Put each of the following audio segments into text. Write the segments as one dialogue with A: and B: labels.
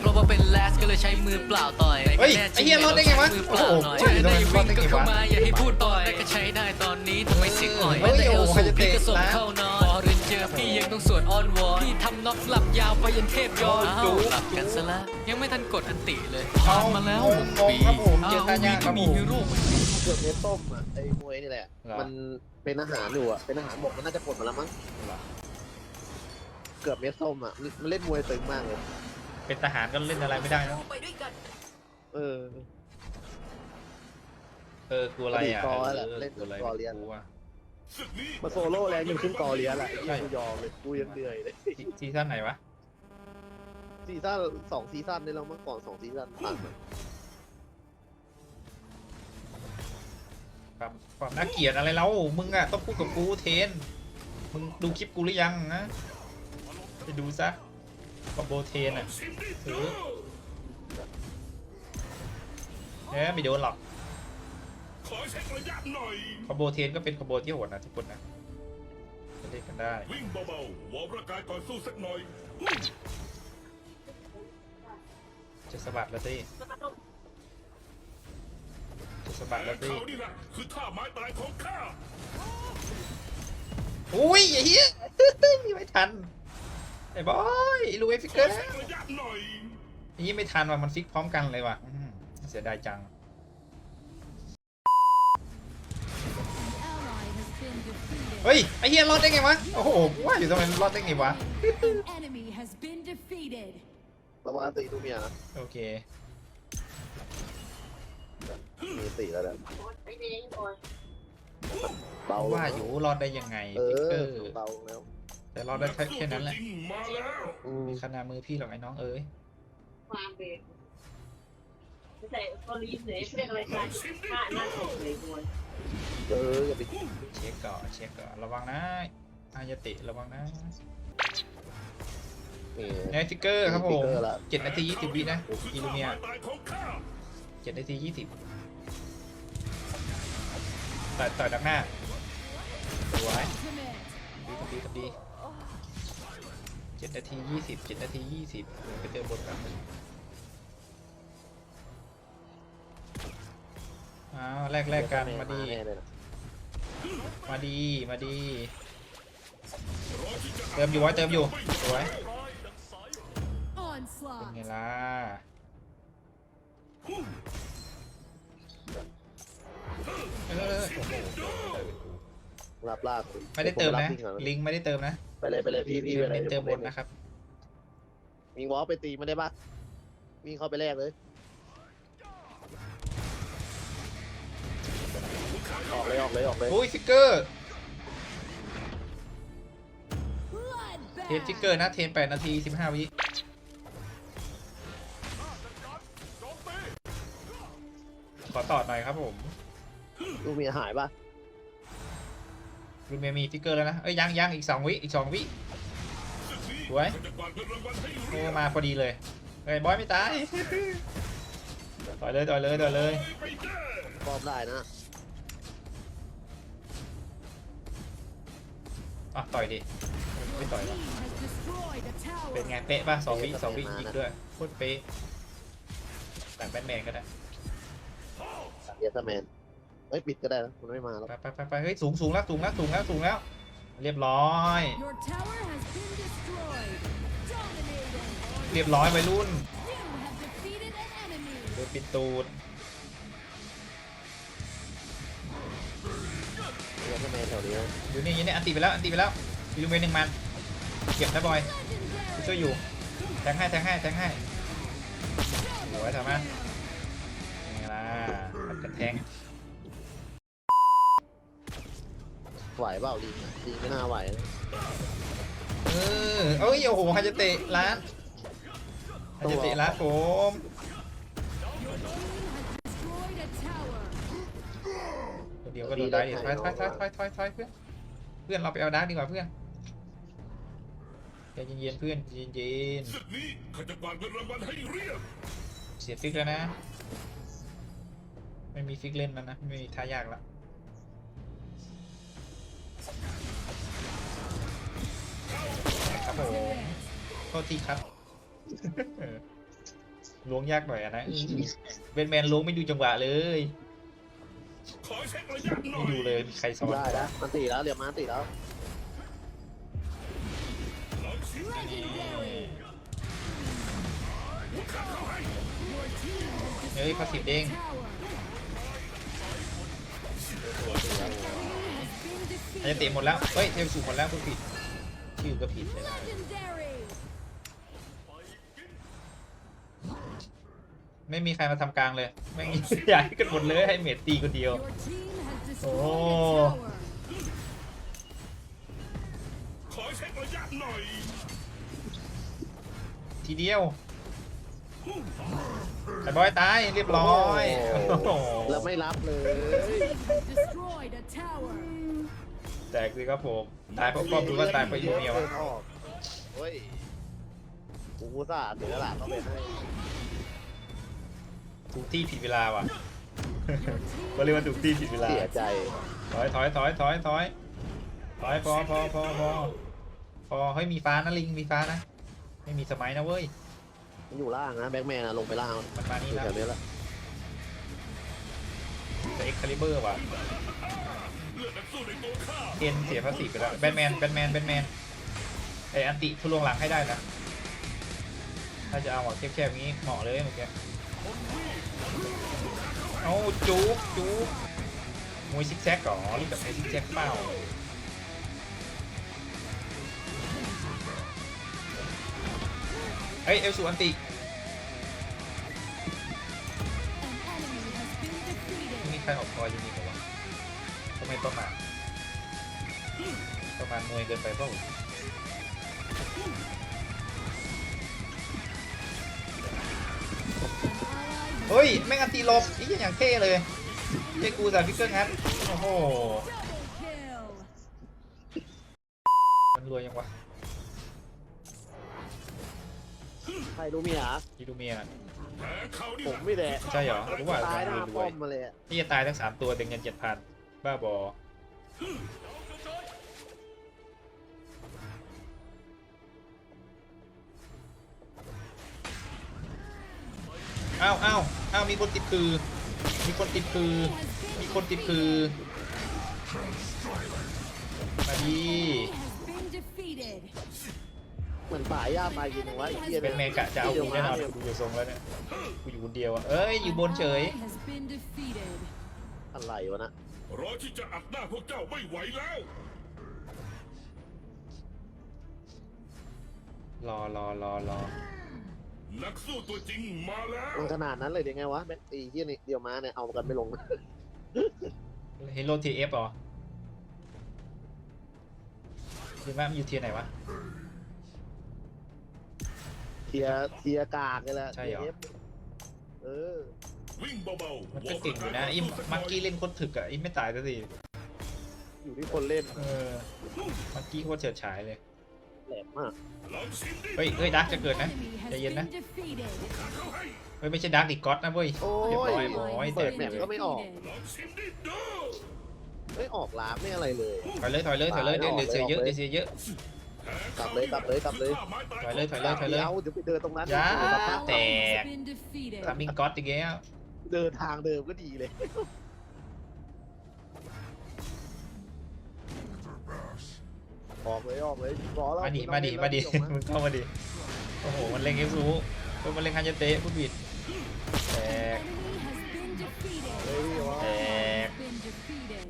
A: เพราะว่าเป็นแลสก็เลยใช้มือเปล่าต่อย
B: เฮ้ยไอ้เหี้ยรอดได้ไงวะ
A: มือเปล่าหน่อย
B: โอ้โห
A: เชื่อได้
B: รอ
A: วิ่
B: ด
A: ง
B: ได้ไง
A: ก็
B: วะ
A: เข้ามาอย่าให้พูดต่อยแต่ก็ใช้ได้ตอนนี้ทำไมเสียงอ่อย
B: เฮ้ย
A: แต่เอล
B: โอ้โห
A: สูง
B: ใครจะ
A: พี่ก็ส่ง
B: เตะนะ
A: เข้านอนพอเรียนเจอพี่ยังต้องสวดอ้อนวอนพี่ทำน็อกหลับยาวไปยันเทพยอน
B: โอ้
A: อ้าว
B: โห
A: หลับกันซะละยังไม่ทันกดอันติเลย
B: เอา
A: ผ่านมาแล้ว
B: งงงงครับผมเจอตายากครับ
A: มี
B: ผม
A: ฮีโร่เหมือนกัน
C: เกือบเนื้อต้มอะไอ้มวยนี่แหละ
B: เหรอ
C: มันเป็นอาหารอยู่อะเป็นอาหารบกมันน่าจะปลดมาแล้วมั้ง
B: เหรอ
C: เกือบเม็ดส้มอะมันเล่นมวยตึงมากเลย
B: เป็นทหารก็เล่นอะไรไม่ได้นะ
C: เออ
B: เออกูอะไรอะ
C: กอแหละ
B: ออ
C: เล่น
B: กูอะไร
C: กอเรียน
B: กูอะ
C: มาโซโล่แรงยังขึ้นกอเลียแหละไอ้
B: ใช่
C: เหี้ยกูยอมเลยกูยังเหนื่อยเลย
B: ซีซีซั่นไหนวะ
C: ซีซั่นสองซีซั่นได้แล้วเมื่อก่อนสองซีซั่นผ่านมา
B: ความความน่าเกลียดอะไรแล้วมึงอะต้องพูดกับกูเทน มึงดูคลิปกูหรือยังนะ ไปดูซะ คอมโบเทนอะเออเนี่ยไม่โดนหรอก
D: ขอเช็คระยะหน่อย
B: คอมโบเทนก็เป็นคอมโบที่โหดนะทุกคนนะจะเล่นกันได้
D: วิ่งเบาๆวอร์มร่างกายก่อนสู้สักหน่อย
B: จะสะบัดแล้วสิจะสะบัดแล้วสิ
D: เขานี่แหละคือท่าไม้ตายของข้า
B: อุ้ยไอ้เหี้ยไม่ทัน ไอ้บอยลูเอฟิก
D: ข
B: เก
D: อ
B: อร์
D: เช็คระยะหน่อย
B: ไอ้ยี่ไม่ทันว่ะมันฟิกพร้อมกันเลยว่ะอืมเสียดายจัง
E: ally has been defeated.
B: เฮ้ยไอ้เหี้ยรอดได้ไงวะโอ้โหกูว่าอยู่ทำไมมันรอดได้ไงวะ
E: An enemy has been defeated.
C: ระวังตีตูเมียนะ
B: โอเค
C: มีตีแล้วแหละเบาลง
B: ว่าอยู่รอดได้ยังไง
C: เอ
B: ฟิกเกอ
C: อ
B: ร์
C: เบาแล้ว
B: แต่รอดได้แค่แค่นั้นแหละ
D: จริงมาแล้ว
C: อืม
B: มีขนาดมือพี่หรอกไอ้น้องเอ้ย
F: ความเบรกแต่ก็รีบเลยเรียกอะไรกันหน้าหน้าตกเลยบวย
C: เอออย่าไป
B: เช็คก่อนเช็คก่อนระวังนะอายาติระวังนะ
C: นี่
B: ในฟิกเกอร์ครับผม
C: ฟิกเกอร์ละ
B: เจ็ดนาทียี่สิบวินะ
D: คือ
B: อีลู
D: ท่า
B: เมีย
D: ไม้ตายของข้า
B: เจ็ดนาทียี่สิบต่อยต่อยดักหน้าสวย
E: Ultimate.
B: ดีทำดีทำดี เจ็ดนาทียี่สิบเจ็ดนาทียี่สิบไปเจอบทกันอ้าวแลกแลกกันมาดี
C: แน่เลยนะ
B: มาดีมาดี
D: รอที่จะ
B: เติมอยู่ไว้เติมอยู่สวยเป็น
E: Onslaught.
B: ไงล่ะเออ โอ้โห
C: รับลาก
B: ไม่ได้เติมนะ
C: ผรับวิ่งก่อ
B: ลิงก์ไม่ได้เติมนะ
C: ไปเลยไปเลยพี่พี่
B: เติ
C: ไป
B: ม
C: เลย
B: เติมบนนะครับ
C: มีวอลไปตีมันได้ปะวิ่งเข้าไปแรกเลย ออกเลยออกเลยออกเลย
B: อุ้ยฟิกเกอร์เทน
E: Bloodbath.
B: ฟิกเกอร์นะเทนแปดนาทีสิบห้าวิขอต่อหน่อยครับผม
C: ลูกเมียหายปะ
B: รุนเมียมีฟิกเกอร์แล้วนะ เอ้ยยังยังอีกสองวิอีกสองวิสวย
D: จะกวาดเงินรางวัลให้
B: โอ้
D: เรียบ
B: มาพอดีเลยเฮ้ยบอยไม่ตายต่อยเลยต่อยเลยต่อยเลย
D: ไปแน่
C: ปลอมได้นะ
B: อะต่อยดิไม่ต่อยหรอก
E: Team has destroyed a tower.
B: เป็นไงเป๊ะป่ะสองวิสองวิยิงด้วยโคตรเป๊ะแต่แบทแมนก็ได้
C: เยสแมน เอ้ยปิดก็ได้นะมันไม่มาแล้ว
B: ไปไปไปไปเฮ้ยสูงสูงแล้วสูงแล้วสูงแล้วสูงแล้ว เรียบร้อย
E: Your tower has been destroyed. Dominating.
B: เรียบร้อยไปรุ่น
E: You have defeated an enemy.
B: โดนปิดตูด
C: เยสแมนแถวนี้นะ
B: อยู่นี่อยู่นี่อันตีไปแล้วอันตีไปแล้วมีลูกเมนหนึ่งมันเก็บนะบอย
E: Legendary.
B: ช่วยอยู่แทงให้แทงให้แทงให้โอ้ยทำไมยังไงล่ะมันกันแทง
C: ไหวเปล่าลิงอะลิงไม่น่าไหวนะ
B: เออเอ้ยโอ้โหฮาจะเตะร้านฮาจะเตะร้านผม
E: Your team has destroyed a tower.
B: คนเดียวก็โดนได้ดิถอยถอยถอยถอยถอยถอยเพื่อนเพื่อนเราไปเอาดาร์กดีกว่าเพื่อนใจเย็นๆเพื่อนใจเย็น
D: ศึกนี้ข้าจะกวาดเงินรางวัลให้เรียบ
B: ๆเสียฟิกแล้วนะ ไม่มีฟิกเล่นแล้วนะไม่มีท่ายากแล้ว ครับผมโทษทีครับ ล้วงยากหน่อยอะนะอืมเบนแมนล้วงไม่ดูจังหวะเลย
D: ขอเช็คระยะหน่
B: ไม่
D: อย
B: ดูเลยมีใครสอน
C: ได้นะมันตีแล้ว เดี๋ยวมาตีแล้ว
D: ลองชิม
E: Legendary.
B: เฮ้ยพาสิบเด้ง
E: Tower.
B: อาจจะเตะหมดแล้ว เฮ้ยเทมสูงหมดแล้วพูดผิด ชื่อก็ผิดเลยนะ
E: Legendary.
B: ไม่มีใครมาทำกลางเลยแม่งย้ายกันหมดเลยให้เมดตีคนเดียว
E: Your team has destroyed
B: Oh.
E: a tower.
D: ขอเช็คระยะหน่อย
B: ทีเดียวไอ้บอยตายเรียบร้อย
C: โอ้
B: โอ้
C: โห
B: โห
C: แล้วไม่รับเลย
E: Destroyed a tower.
B: แตกสิครับผม ตายเพราะป้อมดูว่าตายเพราะยูเมียวะ
C: ออกเฮ้ยกูอุตส่าห์เสียหลาดต้องไปให้
B: ถูกที่ผิดเวลาว่ะก็เรียกว่าถูกที่ผิดเวลา
C: เสียใจ
B: ถอยถอยถอยถอยถอยถอยพอพอพอพอพอเฮ้ยมีฟ้านะลิงมีฟ้านะ ไม่มีสมัยนะเว้ย
C: มันอยู่ล่างนะแบ็กแมนอะลงไปล่าง
B: มันมา
C: อ
B: นี่
C: ยู่
B: แล้ว
C: แถวนี้แหละ
B: แต่เอ็กคาลิเบอร์ว่ะ
D: เอ็น
B: เสียภาษีไปแล้วแบทแมนแบทแมนแบทแมนไออันติทุลวงหลังให้ได้นะ ถ้าจะเอาหมอแคบๆงนี้เหมาะเลยเมื่อกี้เอาจุ๊บจุ๊บมวยซิกแซกก่อรู้จักมวยซิกแซกเปล่าเฮ้ยเอลสูอันติมีใครออกคอยยูนิคเหรอวะทำ ไมประมาทประมาณมวยเกินไปเปล่าเฮ้ย แม่งอันตีหลบอีกอย่างเท่เลยเจ้กูสาฟิกเกอร์งัดโอ้โห
E: Kill.
B: มันรวยยังวะ
C: ใครรู้มีหรอ
B: อีดูเมีย
D: แพ้เขานี่
C: ผมไม่แหละ
B: ใช่เหรอรู้ว่า
C: ตายห
B: มัน
C: น้ารป้
B: ว
C: อยมมาเลยอะ
B: ๆนี่จะตายทั้งสามตัวแต่เงินเจ็ดพัน บ้าบออ้าวอ้าวอ้าวมีคนติดคือ มีคนติดคือ มีคนติดคือ มาดี
E: Has been defeated.
C: เหมือนป่าย่าตายกินวะไอ้เหี้ย
B: เป็นแมงกะจะเอากูแน่นอนกูอยู่ทรงแล้วเนี่ยกูอยู่คนเดียวอะเอ้ยอยู่บนเฉย
E: Has been defeated.
C: อะไรวะนะ
D: รอที่จะอัดหน้าพวกเจ้าไม่ไหวแล้ว
B: รอรอรอรอ
D: นักสู้ตัวจริงมาแล้ว
C: มันขนาดนั้นเลยได้ไงวะแบ็กตีเหี้ยนี่เดียวมาเนี่ยเอากันไม่ลง
B: เฮโร่ทีเอฟเหรอดีมากมันอยู่เทียร์ไหนวะ
C: เทียร์เทียร์กากเลยแหละ
B: ใช่เหรอ
C: ทีย F เออ
D: วิ่งเบาๆ
B: มันก็เก่งอยู่นะไอ้มักกี้เล่นโคตรถึกอะไอ้ไม่ตายสักที
C: อยู่ที่คนเล่น
B: เออมักกี้โคตรเฉิดฉายเลย
C: แหลมมาก
D: ลองชิมดิ
B: เฮ้ยเฮ้ยดักจะเกิดนะ
E: Enemy has
B: ใจเย็น
E: been
B: นะ
E: defeated.
D: เขาให้
B: เฮ้ยไม่ใช่ดักดิก๊อตนะเว้ย
C: โอ้
B: เรียบร้อย
C: ย
B: โอ้ย
C: เปิ
B: แต่
C: ดแมปก็ไม่ออก
E: Defeated.
D: ลองชิมดิดู
C: ไม่ออกล้างไม่อะไรเลย
B: ถอยเลยถอยเลยถอยเลยเดี๋ยวเดี๋ยวเสียเยอะเดี๋ยวเสียเยอะ
C: กลับเลยกลับเลยกลับเลย
B: ถอยเลยถอยเลยถอยเลย
C: เดี๋ยวเดี๋ยวไปเดินตรงนั้น
B: อย่า
C: เดี๋ยวสภาพ
B: แต่
E: Has been defeated.
B: ทามิงก๊อตอีกแล้ว
C: เดินทางเดิมก็ดีเลย ออกเลยออกเลยรอแล้ว
B: มาดิ
C: ไต้อง
B: มาดิ
C: เล่น
B: มาดิ
C: แล้ว
B: มึงเข้ามาดิโอ้โหมันเล็งเอฟซูเฮ้ยมันเล็งฮันยาเตะผู้ผิดแตก
E: Enemy has been defeated.
C: เฮ้ยว่า
B: แตก
E: Has been defeated.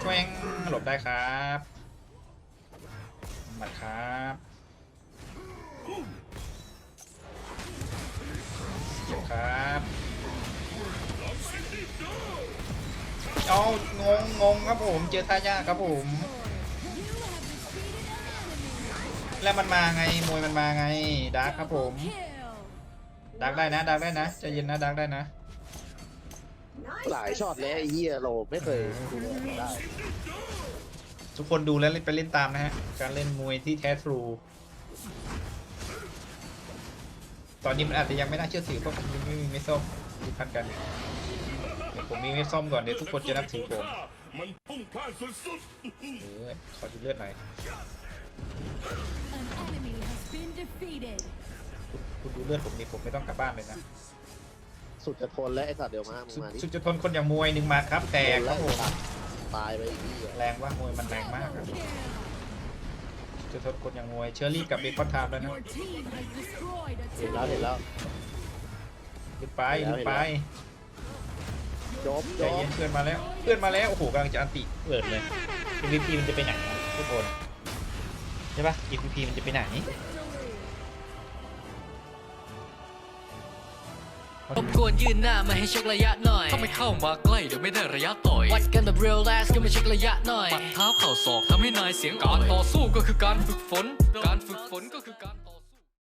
B: แช่งหลบได้ครับหมัดครับ เอางงงงครับผมเจอท่ายากครับผม
E: You have defeated an enemy.
B: แล้วมันมาไงมวยมันมาไงดาร์กครับผม
E: Kill.
B: ดาร์กได้นะดาร์กได้นะใจเย็นนะดาร์กได้นะ
C: หลายช็อตแล้วไอ้เหี้ยเราไม่เคยดูได้
B: ทุกคนดูแล้วไปเล่นตามนะฮะ การเล่นมวยที่แท้ทรู ตอนนี้มันอาจจะยังไม่น่าเชื่อถือเพราะผมยังไม่มีไม่ส้มดูพันกัน เดี๋ยวผมมีไม่ส้มก่อนเดี๋ยวทุกคนจะนับถือผม
D: มันพุ่งพลาดสุด
B: เออขอดูเลือดหน่อย
E: An enemy has been defeated.
B: คุณดูเลือดผมนี่ผมไม่ต้องกลับบ้านเลยนะ
C: สุดจะทนและไอ้สัตว์เดี๋ยวมามึง
B: สุด
C: มาดิ
B: สุดจะทนคนอย่างมวยหนึ่งมาครับ แต่
C: ทนและ
B: โอ้
C: ไอ้
B: โห
C: สัตว์ตายไปอีกที่อะ
B: แรงว่ามวยมันแรงมากอะสุดจะทนคนอย่างมวยเชอรี่กับเบคอนไทม์แล้วนะ
E: Your team has destroyed a
C: เห็นแล้วเห็นแล้ว
B: ลืมไปลืมไป
C: จบ
B: ใจ
C: จบ
B: เย็นเพื่อนมาแล้ว เพื่อนมาแล้ว โอ้โหกำลังจะอันติเปิดเลย MVP มันจะไปไหนอะทุกคน ใช่ปะ MVP มันจะไปไหน
A: รบกวนยืนหน้ามาให้เช็คระยะหน่อยถ้าไม่เข้ามาใกล้เดี๋ยวไม่ได้ระยะต่อย วัดกันแบบ real last ก็มาเช็คระยะหน่อยปัดเท้าเข่าศอกทำให้นายเสียงอ่อนการต่อสู้ก็คือการฝึกฝน การฝึกฝนก็คือการ